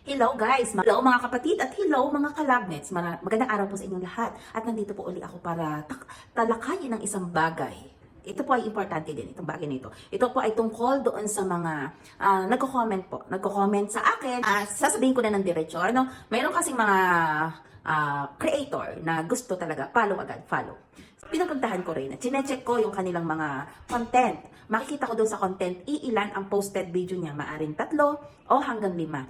Hello guys! Hello mga kapatid at hello mga kalabnets. Magandang araw po sa inyong lahat. At nandito po uli ako para talakayin ng isang bagay. Ito po ay importante din, itong bagay na ito. Po ay tungkol doon sa mga ah, nagko-comment po. Nagko-comment sa akin. Ah, sasabihin ko na ng diretso. Ano? Mayroon kasing mga ah, creator na gusto talaga follow agad, follow. Pinupuntahan ko rin chinecheck ko yung kanilang mga content. Makikita ko doon sa content, iilan ang posted video niya. Maaring tatlo o hanggang lima.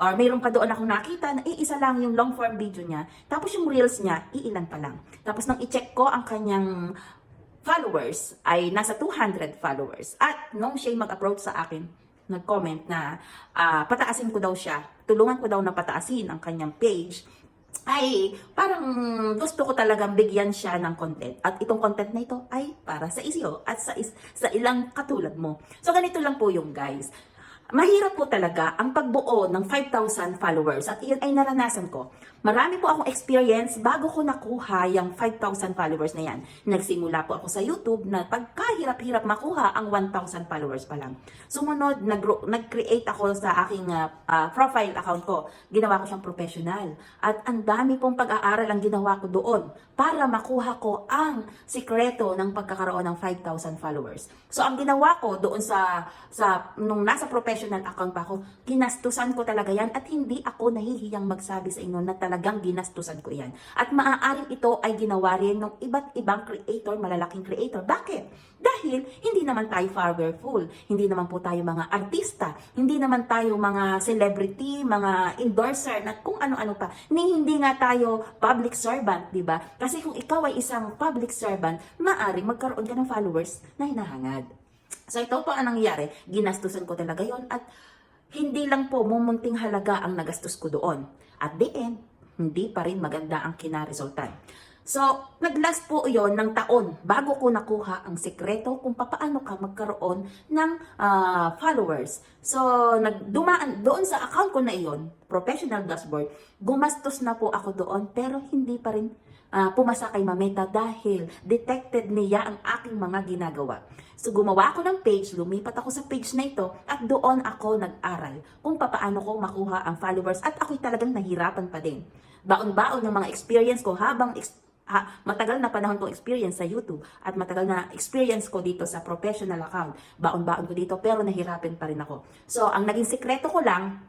Or mayroon pa doon akong nakita na iisa lang yung long form video niya. Tapos yung reels niya, iilan pa lang. Tapos nang i-check ko ang kanyang followers ay nasa 200 followers. At nung siya mag-approach sa akin, nag-comment na ah, pataasin ko daw siya, tulungan ko daw na pataasin ang kanyang page, ay parang gusto ko talagang bigyan siya ng content. At itong content na ito ay para sa isyo at sa, is, sa ilang katulad mo. So ganito lang po yung guys. Mahirap po talaga ang pagbuo ng 5,000 followers at iyon ay naranasan ko. Marami po akong experience bago ko nakuha yung 5,000 followers na yan. Nagsimula po ako sa YouTube na pagkahirap-hirap makuha ang 1,000 followers pa lang. Sumunod, nag- nag-create ako sa aking ah, ah, profile account ko. Ginawa ko siyang professional. At ang dami pong pag-aaral ang ginawa ko doon para makuha ko ang sikreto ng pagkakaroon ng 5,000 followers. So ang ginawa ko doon sa sa nung nasa professional account pa ako, ginastusan ko talaga yan at hindi ako nahihiyang magsabi sa inyo na talagang ginastusan ko yan. At maaaring ito ay ginawa rin ng iba't ibang creator, malalaking creator. Bakit? Dahil hindi naman tayo powerful, hindi naman po tayo mga artista, hindi naman tayo mga celebrity, mga endorser na kung ano-ano pa. Ni hindi nga tayo public servant, di ba? Kasi kung ikaw ay isang public servant, maaring magkaroon ka ng followers na hinahangad. So ito po ang nangyayari, ginastusan ko talaga yon at hindi lang po mumunting halaga ang nagastos ko doon. At the end, hindi pa rin maganda ang kinaresultan. So, naglast po yon ng taon bago ko nakuha ang sekreto kung paano ka magkaroon ng ah, followers. So, nagdumaan doon sa account ko na iyon, professional dashboard, gumastos na po ako doon pero hindi pa rin ah, pumasa kay Mameta dahil detected niya ang aking mga ginagawa. So gumawa ako ng page, lumipat ako sa page na ito at doon ako nag-aral kung paano ko makuha ang followers at ako'y talagang nahirapan pa din. Baon-baon ng mga experience ko habang ex- ha, matagal na panahon kong experience sa YouTube at matagal na experience ko dito sa professional account. Baon-baon ko dito pero nahirapan pa rin ako. So ang naging sikreto ko lang,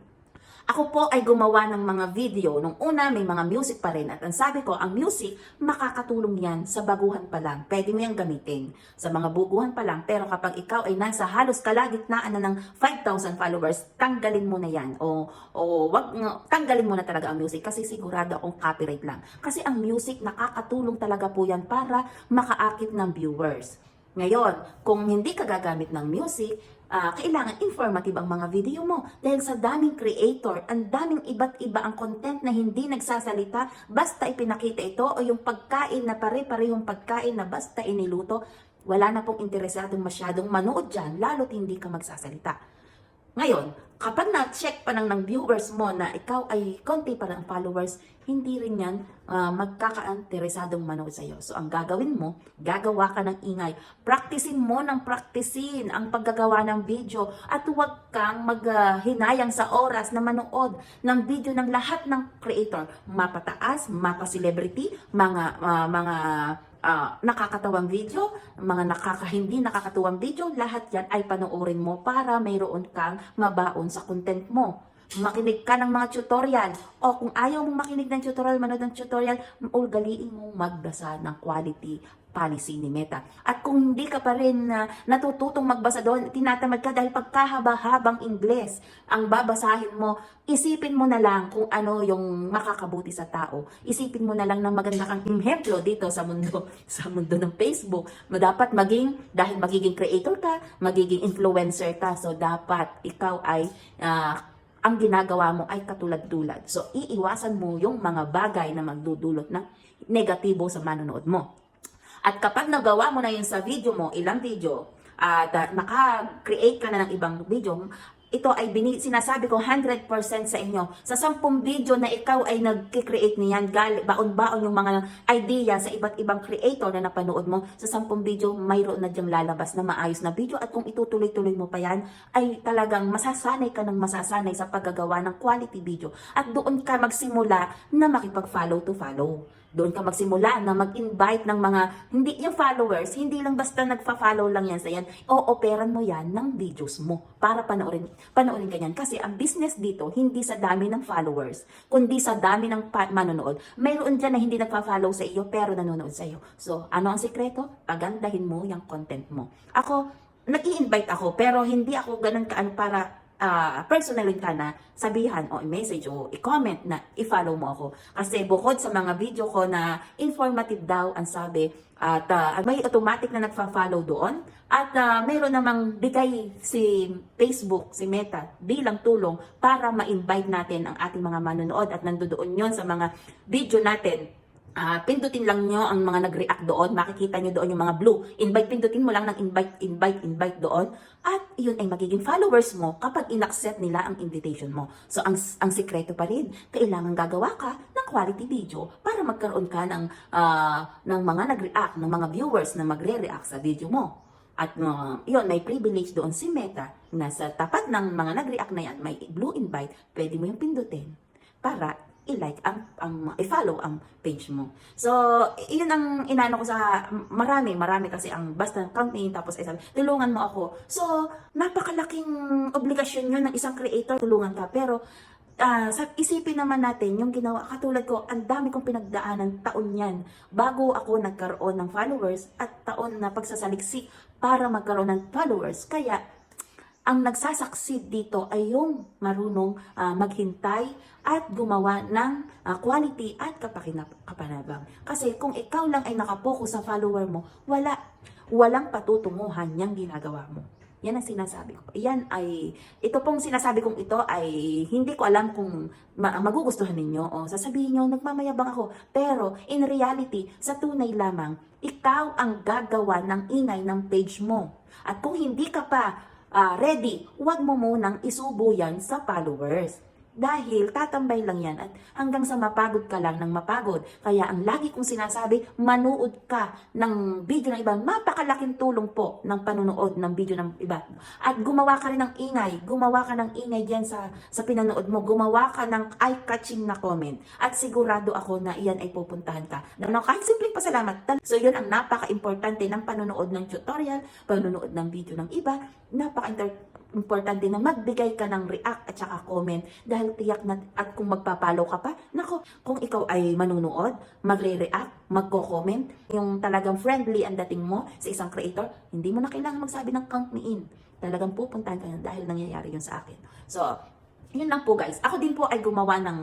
ako po ay gumawa ng mga video. Nung una, may mga music pa rin. At ang sabi ko, ang music, makakatulong yan sa baguhan pa lang. Pwede mo yung gamitin sa mga buguhan pa lang. Pero kapag ikaw ay nasa halos kalagitnaan na ng 5,000 followers, tanggalin mo na yan. O, o wag, tanggalin mo na talaga ang music kasi sigurado akong copyright lang. Kasi ang music, nakakatulong talaga po yan para makaakit ng viewers. Ngayon, kung hindi ka gagamit ng music, ah, kailangan informative ang mga video mo. Dahil sa daming creator, ang daming iba't iba ang content na hindi nagsasalita, basta ipinakita ito o yung pagkain na pare-parehong pagkain na basta iniluto, wala na pong interesadong masyadong manood dyan, lalo't hindi ka magsasalita. Ngayon, kapag na-check pa ng, ng viewers mo na ikaw ay konti pa ng followers, hindi rin yan ah, magkaka-interesadong manood sa'yo. So, ang gagawin mo, gagawa ka ng ingay. Practicein mo ng practicein ang paggagawa ng video at huwag kang maghinayang sa oras na manood ng video ng lahat ng creator. Mapataas, mapa-celebrity, mga, ah, mga ah, nakakatawang video, mga nakaka hindi nakakatuwang video, lahat yan ay panoorin mo para mayroon kang mabaon sa content mo. Makinig ka ng mga tutorial. O kung ayaw mong makinig ng tutorial, manood ng tutorial, ugaliin mong magbasa ng quality policy ni Meta. At kung hindi ka pa rin na natututong magbasa doon, tinatamad ka dahil pagkahaba-habang Ingles ang babasahin mo, isipin mo na lang kung ano yung makakabuti sa tao. Isipin mo na lang na maganda kang ehemplo dito sa mundo, sa mundo ng Facebook. Dapat maging, dahil magiging creator ka, magiging influencer ka, so dapat ikaw ay ah, ang ginagawa mo ay katulad-tulad. So, iiwasan mo yung mga bagay na magdudulot ng negatibo sa manonood mo. At kapag nagawa mo na yun sa video mo, ilang video, at uh, naka-create ka na ng ibang video, ito ay bini, sinasabi ko 100% sa inyo. Sa 10 video na ikaw ay nag-create niyan, baon-baon yung mga idea sa iba't ibang creator na napanood mo, sa 10 video, mayroon na diyang lalabas na maayos na video at kung itutuloy-tuloy mo pa yan, ay talagang masasanay ka ng masasanay sa paggagawa ng quality video. At doon ka magsimula na makipag-follow to follow. Doon ka magsimula na mag-invite ng mga, hindi yung followers, hindi lang basta nagfa-follow lang yan sa yan, o-operan mo yan ng videos mo para panoorin, panoorin ka yan. Kasi ang business dito, hindi sa dami ng followers, kundi sa dami ng manonood. Mayroon dyan na hindi nagfa-follow sa iyo, pero nanonood sa iyo. So, ano ang sikreto? Pagandahin mo yung content mo. Ako, nag-i-invite ako, pero hindi ako ganun kaano para ah personalin ka na sabihan o i-message o i-comment na i-follow mo ako. Kasi bukod sa mga video ko na informative daw ang sabi at ah, may automatic na nagfa-follow doon at ah, mayroon namang bigay si Facebook, si Meta bilang tulong para ma-invite natin ang ating mga manonood at nandoon yon sa mga video natin Ah, pindutin lang nyo ang mga nag-react doon. Makikita nyo doon yung mga blue. Invite, pindutin mo lang ng invite, invite, invite doon. At yun ay magiging followers mo kapag in-accept nila ang invitation mo. So, ang, ang sikreto pa rin, kailangan gagawa ka ng quality video para magkaroon ka ng, ah, ng mga nag-react, ng mga viewers na magre-react sa video mo. At uh, yun, may privilege doon si Meta na sa tapat ng mga nag-react na yan, may blue invite, pwede mo yung pindutin para i-like ang, ang i-follow ang page mo. So, yun ang inano ko sa marami, marami kasi ang basta company tapos ay sabi, tulungan mo ako. So, napakalaking obligasyon yun ng isang creator, tulungan ka. Pero, sa isipin naman natin, yung ginawa, katulad ko, ang dami kong pinagdaanan taon yan bago ako nagkaroon ng followers at taon na pagsasaliksik para magkaroon ng followers. Kaya, ang nagsasucceed dito ay yung marunong ah, maghintay at gumawa ng ah, quality at kapanabang. Kasi kung ikaw lang ay nakapokus sa follower mo, wala, walang patutunguhan yung ginagawa mo. Yan ang sinasabi ko. Yan ay, ito pong sinasabi kong ito ay hindi ko alam kung ma- magugustuhan ninyo o sasabihin nyo, nagmamayabang ako. Pero in reality, sa tunay lamang, ikaw ang gagawa ng ingay ng page mo. At kung hindi ka pa ah, ready, huwag mo munang isubo yan sa followers. Dahil tatambay lang yan at hanggang sa mapagod ka lang ng mapagod. Kaya ang lagi kong sinasabi, manood ka ng video ng iba. Mapakalaking tulong po ng panonood ng video ng iba. At gumawa ka rin ng ingay. Gumawa ka ng ingay dyan sa, sa pinanood mo. Gumawa ka ng eye-catching na comment. At sigurado ako na iyan ay pupuntahan ka. Na kahit simpleng pasalamat. So yun ang napaka-importante ng panonood ng tutorial, panonood ng video ng iba. Napaka importante na magbigay ka ng react at saka comment dahil tiyak na at kung magpapalo ka pa, nako, kung ikaw ay manunood, magre-react, magko-comment, yung talagang friendly ang dating mo sa isang creator, hindi mo na kailangan magsabi ng count me in. Talagang pupuntahan ka na dahil nangyayari yun sa akin. So, yun lang po guys. Ako din po ay gumawa ng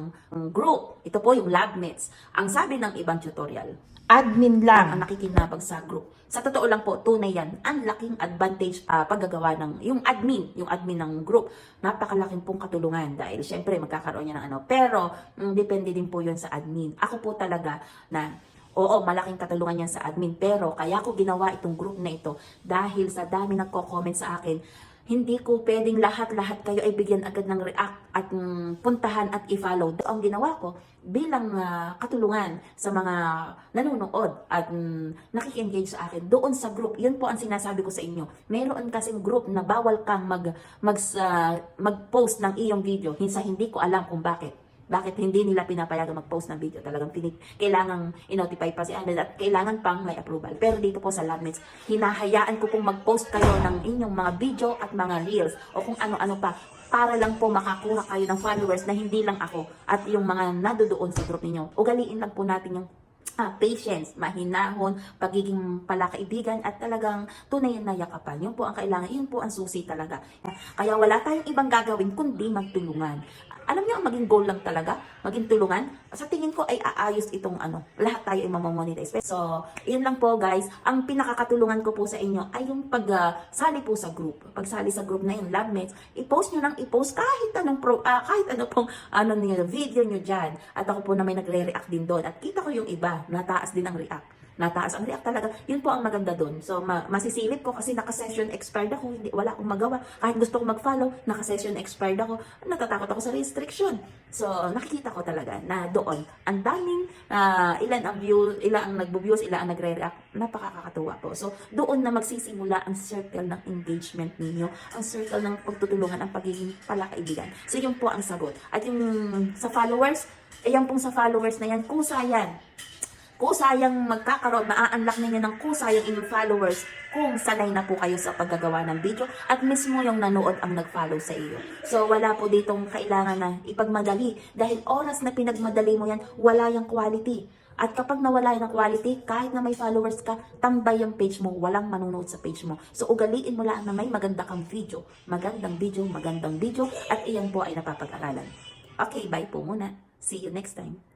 group. Ito po yung labmates. Ang sabi ng ibang tutorial, admin lang ang nakikinabag sa group. Sa totoo lang po, tunay yan. Ang laking advantage ah, paggagawa ng, yung admin, yung admin ng group. Napakalaking pong katulungan dahil syempre magkakaroon niya ng ano. Pero, mm, depende din po yun sa admin. Ako po talaga na Oo, malaking katulungan yan sa admin. Pero kaya ko ginawa itong group na ito dahil sa dami nagko-comment sa akin, hindi ko pwedeng lahat-lahat kayo ay bigyan agad ng react at mm, puntahan at i-follow. Ang ginawa ko bilang ah, katulungan sa mga nanonood at mm, nakiki-engage sa akin doon sa group. Yun po ang sinasabi ko sa inyo. Meron kasing group na bawal kang mag, mag, sa- mag-post ng iyong video. Hinsa hindi ko alam kung bakit. Bakit hindi nila pinapayagan mag-post ng video? Talagang pinit, kailangang i-notify pa si Annel at kailangan pang may approval. Pero dito po sa Labmates, hinahayaan ko pong mag-post kayo ng inyong mga video at mga reels o kung ano-ano pa para lang po makakuha kayo ng followers na hindi lang ako at yung mga nadodoon sa group ninyo. Ugaliin lang po natin yung ah, patience, mahinahon, pagiging palakaibigan at talagang tunay na yakapan. Yun po ang kailangan, yun po ang susi talaga. Kaya wala tayong ibang gagawin kundi magtulungan. Alam niyo, ang maging goal lang talaga, maging tulungan. Sa tingin ko ay aayos itong ano, lahat tayo ay mamamonetize. So, yun lang po guys. Ang pinakakatulungan ko po sa inyo ay yung pagsali po sa group. Pagsali sa group na yung Labmates, i-post nyo nang i-post kahit anong pro, ah, kahit ano pong ano niyo, video nyo dyan. At ako po na may nagre-react din doon. At kita ko yung iba, nataas din ang react. Nataas ang react talaga. Yun po ang maganda doon. So, ma- masisilip ko kasi naka-session expired ako, hindi, wala akong magawa. Kahit gusto ko mag-follow, naka-session expired ako, natatakot ako sa restriction. So, nakikita ko talaga na doon, ang daming, ah, ilan ang view, ilan ang nagbo-views, ilan ang nagre-react, napakakatuwa po. So, doon na magsisimula ang circle ng engagement ninyo, ang circle ng pagtutulungan, ang pagiging palakaibigan. So, yun po ang sagot. At yung sa followers, ayan pong sa followers na yan, kusa yan kusayang magkakaroon, maa-unlock ninyo ng kusayang inyong followers kung sanay na po kayo sa paggagawa ng video at mismo yung nanood ang nag-follow sa iyo. So wala po ditong kailangan na ipagmadali dahil oras na pinagmadali mo yan, wala yung quality. At kapag nawala yung quality, kahit na may followers ka, tambay yung page mo, walang manunood sa page mo. So ugaliin mo lang na may maganda kang video. Magandang video, magandang video, at iyan po ay napapag-aralan. Okay, bye po muna. See you next time.